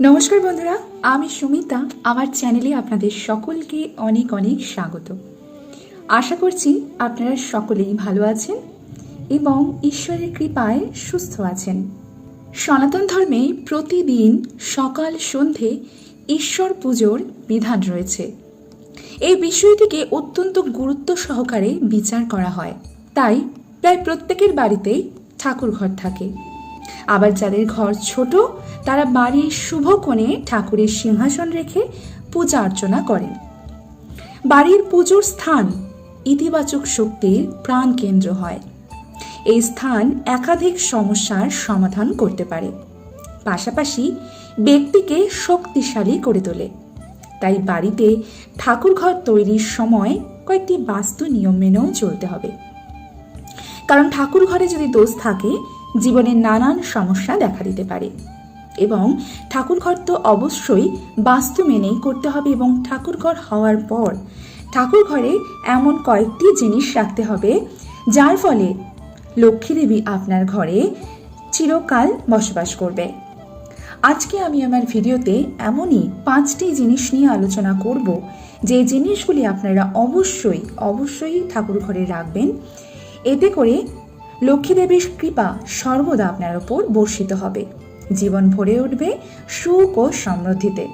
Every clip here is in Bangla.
নমস্কার বন্ধুরা, আমি সুমিতা। আমার চ্যানেলে আপনাদের সকলকে অনেক অনেক স্বাগত। আশা করছি আপনারা সকলেই ভালো আছেন এবং ঈশ্বরের কৃপায় সুস্থ আছেন। সনাতন ধর্মে প্রতিদিন সকাল সন্ধে ঈশ্বর পুজোর বিধান রয়েছে। এই বিষয়টিকে অত্যন্ত গুরুত্ব সহকারে বিচার করা হয়। তাই প্রায় প্রত্যেকের বাড়িতেই ঠাকুর ঘর থাকে। আবার যাদের ঘর ছোট, তারা বাড়ির শুভ কোণে ঠাকুরের সিংহাসন রেখে পূজা অর্চনা করেন। বাড়ির পুজোর স্থান ইতিবাচক শক্তির প্রাণ কেন্দ্র হয়। এই স্থান একাধিক সমস্যার সমাধান করতে পারে। পাশাপাশি ব্যক্তিকে শক্তিশালী করে তোলে। তাই বাড়িতে ঠাকুর ঘর তৈরির সময় কয়েকটি বাস্তু নিয়ম মেনেও চলতে হবে। কারণ ঠাকুর ঘরে যদি দোষ থাকে জীবনে নানান সমস্যা দেখা দিতে পারে। এবং ঠাকুর ঘর তো অবশ্যই বাস্তু মেনেই করতে হবে এবং ঠাকুর ঘর হওয়ার পর ঠাকুর ঘরে এমন কয়েকটি জিনিস রাখতে হবে, যার ফলে লক্ষ্মী দেবী আপনার ঘরে চিরকাল বসবাস করবে। আজকে আমি আমার ভিডিওতে এমনই পাঁচটি জিনিস নিয়ে আলোচনা করব, যে জিনিসগুলি আপনারা অবশ্যই অবশ্যই ঠাকুর ঘরে রাখবেন। এতে করে লক্ষ্মী দেবীর কৃপা সর্বদা আপনার ওপর বর্ষিত হবে। জীবন ভরে উঠবে সুখ ও সমৃদ্ধিতে।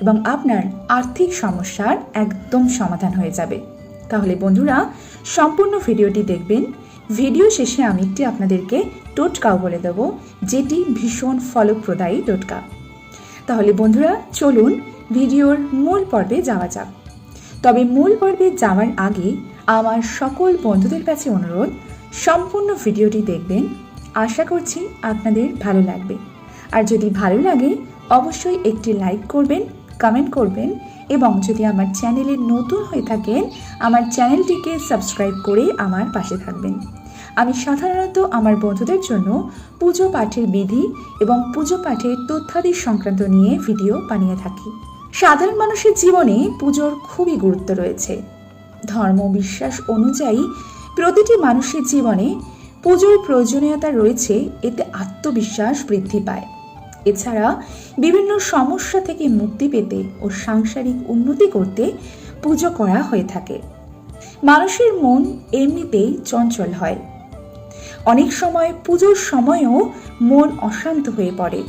এবং আপনার আর্থিক সমস্যার একদম সমাধান হয়ে যাবে। তাহলে বন্ধুরা, সম্পূর্ণ ভিডিওটি দেখবেন। ভিডিও শেষে আমি একটি আপনাদেরকে টোটকাও বলে দেব, যেটি ভীষণ ফলপ্রদায়ী টোটকা। তাহলে বন্ধুরা, চলুন ভিডিওর মূল পর্বে যাওয়া যাক। তবে মূল পর্বে যাওয়ার আগে আমার সকল বন্ধুদের কাছে অনুরোধ সম্পূর্ণ ভিডিওটি দেখবেন। আশা করছি আপনাদের ভালো লাগবে। আর যদি ভালো লাগে, অবশ্যই একটি লাইক করবেন, কমেন্ট করবেন এবং যদি আমার চ্যানেলে নতুন হয়ে থাকেন, আমার চ্যানেলটিকে সাবস্ক্রাইব করে আমার পাশে থাকবেন। আমি সাধারণত আমার বন্ধুদের জন্য পুজো পাঠের বিধি এবং পুজো পাঠের তথ্যাদি সংক্রান্ত নিয়ে ভিডিও বানিয়ে থাকি। সাধারণ মানুষের জীবনে পুজোর খুবই গুরুত্ব রয়েছে। ধর্ম, বিশ্বাস অনুযায়ী প্রতিটি মানুষের জীবনে পুজোর প্রয়োজনীয়তা রয়েছে, এতে আত্মবিশ্বাস বৃদ্ধি পায়। এছাড়া বিভিন্ন সমস্যা থেকে মুক্তি পেতে ও সাংসারিক উন্নতি করতে পুজো করা হয়ে থাকে। মানুষের মন এমনিতেই চঞ্চল হয়। অনেক সময় পুজোর সময়ও মন অশান্ত হয়ে পড়ে।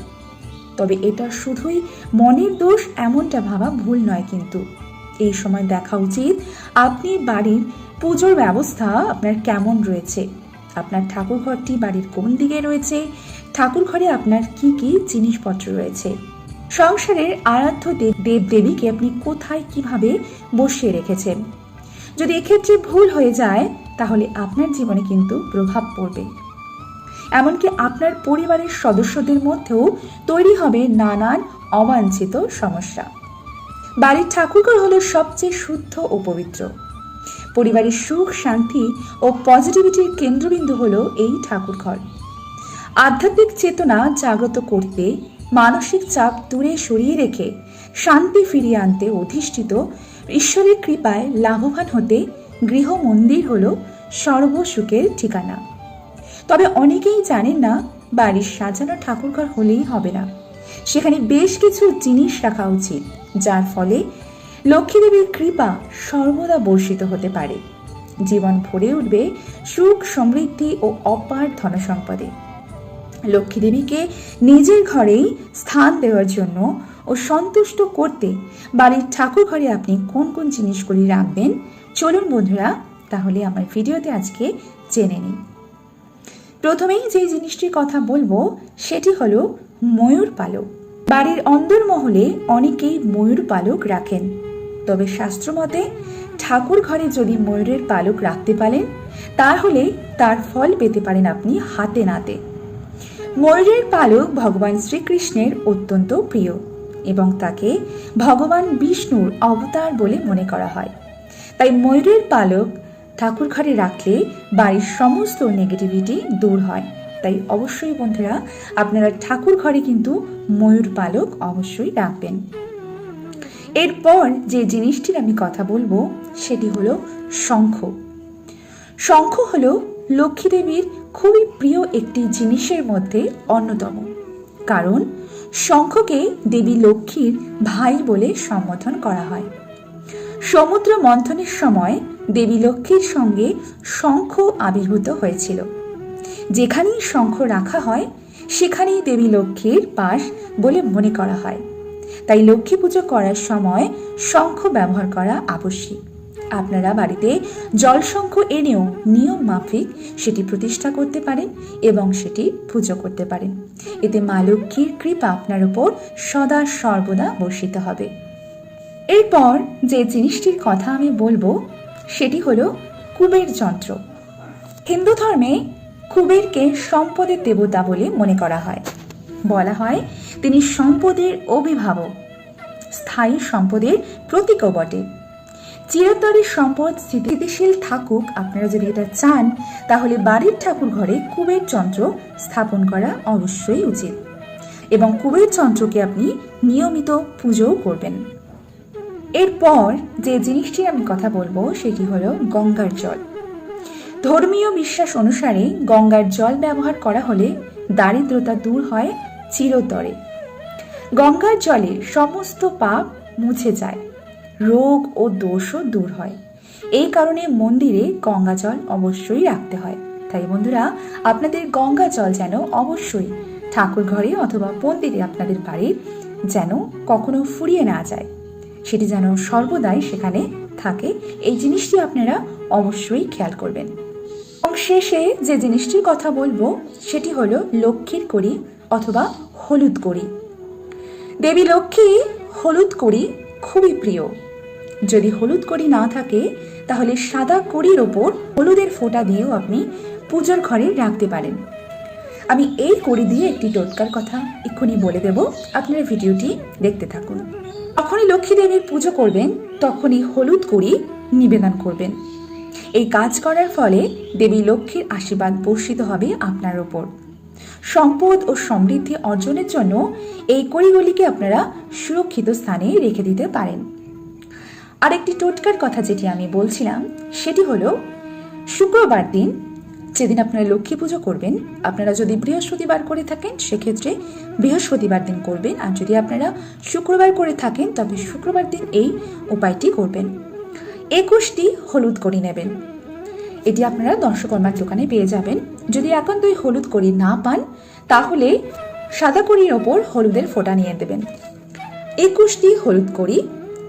তবে এটা শুধুই মনের দোষ এমনটা ভাবা ভুল নয় কিন্তু। এই সময় দেখা উচিত। আপনি বাড়ির পুজোর ব্যবস্থা আপনার কেমন রয়েছে? আপনার ঠাকুর ঘরটি বাড়ির কোন দিকে রয়েছে? ঠাকুর ঘরে আপনার কি কি জিনিসপত্র রয়েছে? সংসারের আরাধ্য দেব দেবদেবীকে আপনি কোথায় কীভাবে বসিয়ে রেখেছেন? যদি এক্ষেত্রে ভুল হয়ে যায়, তাহলে আপনার জীবনে কিন্তু প্রভাব পড়বে। এমনকি আপনার পরিবারের সদস্যদের মধ্যেও তৈরি হবে নানান অবাঞ্ছিত সমস্যা। বাড়ির ঠাকুরঘর হলো সবচেয়ে শুদ্ধ ও পবিত্র। পরিবারের সুখ, শান্তি ও পজিটিভিটির কেন্দ্রবিন্দু হলো এই ঠাকুর ঘর আধ্যাত্মিক চেতনা জাগ্রত করতে, মানসিক চাপ দূরে সরিয়ে রেখে, শান্তি ফিরিয়ে আনতে অধিষ্ঠিত, ঈশ্বরের কৃপায় লাভবান হতে গৃহ মন্দির হল সর্বসুখের ঠিকানা। তবে অনেকেই জানেন না, বাড়ির সাজানো ঠাকুরঘর হলেই হবে না। সেখানে বেশ কিছু জিনিস রাখা উচিত, যার ফলে লক্ষ্মী দেবীর কৃপা সর্বদা বর্ষিত হতে পারে। জীবন ভরে উঠবে সুখ, সমৃদ্ধি ও অপার ধনসম্পদে। লক্ষ্মী দেবীকে নিজের ঘরেই স্থান দেওয়ার জন্য ও সন্তুষ্ট করতে বাড়ির ঠাকুর ঘরে আপনি কোন কোন জিনিসগুলি রাখবেন, চলুন বন্ধুরা, তাহলে আমার ভিডিওতে আজকে জেনে নিন প্রথমেই যে জিনিসটির কথা বলব, সেটি হলো ময়ূর পালক। বাড়ির অন্দরমহলে অনেকেই ময়ূর পালক রাখেন। তবে শাস্ত্রমতে ঠাকুর ঘরে যদি ময়ূরের পালক রাখতে পারেন, তাহলে তার ফল পেতে পারেন আপনি হাতে নাতে। ময়ূরের পালক ভগবান শ্রীকৃষ্ণের অত্যন্ত প্রিয় এবং তাকে ভগবান বিষ্ণুর অবতার বলে মনে করা হয়। তাই ময়ূরের পালক ঠাকুর ঘরে রাখলে বাড়ির সমস্ত নেগেটিভিটি দূর হয়। তাই অবশ্যই বন্ধুরা, আপনারা ঠাকুর ঘরে কিন্তু ময়ূর পালক অবশ্যই রাখবেন। এরপর যে জিনিসটির আমি কথা বলব, সেটি হলো শঙ্খ। শঙ্খ হলো লক্ষ্মী দেবীর খুবই প্রিয় একটি জিনিসের মধ্যে অন্যতম। কারণ শঙ্খকে দেবী লক্ষ্মীর ভাই বলে সম্বোধন করা হয়। সমুদ্র মন্থনের সময় দেবী লক্ষ্মীর সঙ্গে শঙ্খ আবির্ভূত হয়েছিল। যেখানেই শঙ্খ রাখা হয়, সেখানেই দেবী লক্ষ্মীর পাশ বলে মনে করা হয়। তাই লক্ষ্মী পুজো করার সময় শঙ্খ ব্যবহার করা আবশ্যিক। আপনারা বাড়িতে জল শঙ্খ এনেও নিয়ম মাফিক সেটি প্রতিষ্ঠা করতে পারেন এবং সেটি পুজো করতে পারেন। এতে মা লক্ষ্মীর কৃপা আপনার উপর সদা সর্বদা বর্ষিত হবে। এরপর যে জিনিসটির কথা আমি বলব সেটি হল কুবের যন্ত্র। হিন্দু ধর্মে কুবেরকে সম্পদের দেবতা বলে মনে করা হয়। বলা হয় তিনি সম্পদের অভিভাবক। স্থায়ী সম্পদের প্রতীকও বটে। চিরতরে সম্পদ স্থিতিশীল থাকুক, আপনারা যদি এটা চান, তাহলে বাড়ির ঠাকুর ঘরে কুবের যন্ত্র স্থাপন করা অবশ্যই উচিত। এবং কুবের যন্ত্রকে আপনি নিয়মিত পুজোও করবেন। এরপর যে জিনিসটি আমি কথা বলব সেটি হলো গঙ্গার জল। ধর্মীয় বিশ্বাস অনুসারে গঙ্গার জল ব্যবহার করা হলে দারিদ্রতা দূর হয় চিরতরে। গঙ্গার জলে সমস্ত পাপ মুছে যায়, রোগ ও দোষও দূর হয়। এই কারণে মন্দিরে গঙ্গা জল অবশ্যই রাখতে হয়। তাই বন্ধুরা, আপনাদের গঙ্গা জল যেন অবশ্যই ঠাকুর ঘরে অথবা মন্দিরে আপনাদের বাড়ির যেন কখনো ফুরিয়ে না যায়। সেটি যেন সর্বদাই সেখানে থাকে। এই জিনিসটি আপনারা অবশ্যই খেয়াল করবেন। এবং শেষে যে জিনিসটির কথা বলব, সেটি হলো লক্ষ্মীর কড়ি অথবা হলুদ কড়ি। দেবী লক্ষ্মী, হলুদ কড়ি খুবই প্রিয়। যদি হলুদ কড়ি না থাকে, তাহলে সাদা কড়ির ওপর হলুদের ফোঁটা দিয়েও আপনি পুজোর ঘরে রাখতে পারেন। আমি এই কড়ি দিয়ে একটি টোটকার কথা এক্ষুনি বলে দেব। আপনার ভিডিওটি দেখতে থাকুন। যখনই লক্ষ্মী দেবীর পুজো করবেন, তখনই হলুদ কুড়ি নিবেদন করবেন। এই কাজ করার ফলে দেবী লক্ষ্মীর আশীর্বাদ বর্ষিত হবে আপনার ওপর। সম্পদ ও সমৃদ্ধি অর্জনের জন্য এই কড়িগুলিকে আপনারা সুরক্ষিত স্থানে রেখে দিতে পারেন। আরেকটি টোটকার কথা যেটি আমি বলছিলাম, সেটি হলো, শুক্রবার দিন যেদিন আপনারা লক্ষ্মী পুজো করবেন, আপনারা যদি বৃহস্পতিবার করে থাকেন, সেক্ষেত্রে বৃহস্পতিবার দিন করবেন। আর যদি আপনারা শুক্রবার করে থাকেন তবে শুক্রবার দিন এই উপায়টি করবেন। একুশটি হলুদ করি নেবেন। এটি আপনারা দর্শকর্মার দোকানে পেয়ে যাবেন। যদি একান্তই হলুদ করি না পান, তাহলে সাদা করির ওপর হলুদের ফোঁটা নিয়ে দেবেন। একুশটি হলুদ করি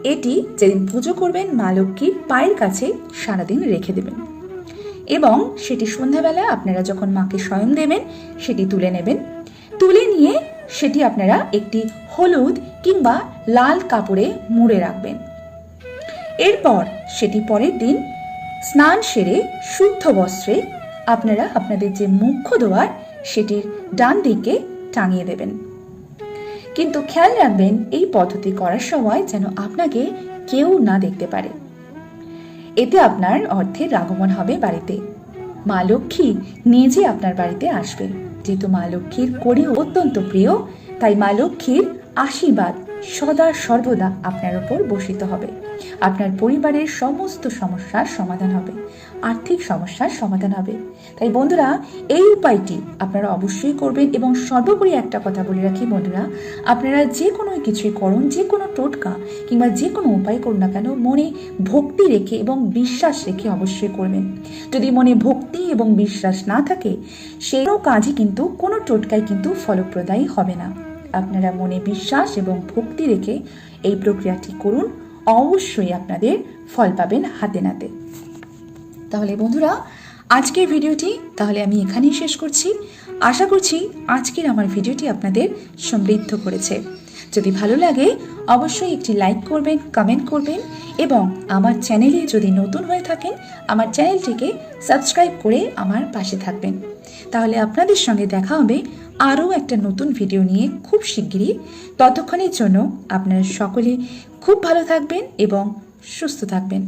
এটি যেদিন পুজো করবেন, মা লক্ষ্মীর পায়ের কাছে সারাদিন রেখে দেবেন। এবং সেটি সন্ধ্যাবেলা আপনারা যখন মাকে স্বয়ং দেবেন, সেটি তুলে নেবেন। তুলে নিয়ে সেটি আপনারা একটি হলুদ কিংবা লাল কাপড়ে মুড়ে রাখবেন। এরপর সেটি পরের দিন স্নান সেরে শুদ্ধ বস্ত্রে আপনারা আপনাদের যে মুখ্য দোয়ার, সেটির ডান দিকে টাঙিয়ে দেবেন। কিন্তু খেয়াল রাখবেন, এই পদ্ধতি করার সময় যেন আপনাকে কেউ না দেখতে পারে। এতে আপনার অর্থের আগমন হবে বাড়িতে। মা লক্ষ্মী নিজে আপনার বাড়িতে আসবে যেহেতু মা লক্ষ্মীর করি অত্যন্ত প্রিয়, তাই মা লক্ষ্মীর আশীর্বাদ সদা সর্বদা আপনার উপর বসিত হবে। আপনার পরিবারের সমস্ত সমস্যার সমাধান হবে। আর্থিক সমস্যার সমাধান হবে। তাই বন্ধুরা, এই উপায়টি আপনারা অবশ্যই করবেন এবং সর্বোপরি একটা কথা বলে রাখি বন্ধুরা, আপনারা যে কোনো কিছুই করুন যে কোনো টোটকা কিংবা যে কোনো উপায় করুন না কেন, মনে ভক্তি রেখে এবং বিশ্বাস রেখে অবশ্যই করবেন। যদি মনে ভক্তি এবং বিশ্বাস না থাকে সেই কাজই কিন্তু, কোনো টোটকায় কিন্তু ফলপ্রদায়ী হবে না। আপনারা মনে বিশ্বাস এবং ভক্তি রেখে এই প্রক্রিয়াটি করুন। অবশ্যই আপনাদের ফল পাবেন হাতে নাতে। তাহলে বন্ধুরা, আজকের ভিডিওটি তাহলে আমি এখানেই শেষ করছি। আশা করছি আজকের আমার ভিডিওটি আপনাদের সমৃদ্ধ করেছে। যদি ভালো লাগে, অবশ্যই একটি লাইক করবেন, কমেন্ট করবেন এবং আমার চ্যানেলে যদি নতুন হয়ে থাকেন, আমার চ্যানেলটিকে সাবস্ক্রাইব করে আমার পাশে থাকবেন। তাহলে আপনাদের সঙ্গে দেখা হবে আরও একটা নতুন ভিডিও নিয়ে খুব শিগগিরই। ততক্ষণের জন্য আপনারা সকলে খুব ভালো থাকবেন এবং সুস্থ থাকবেন।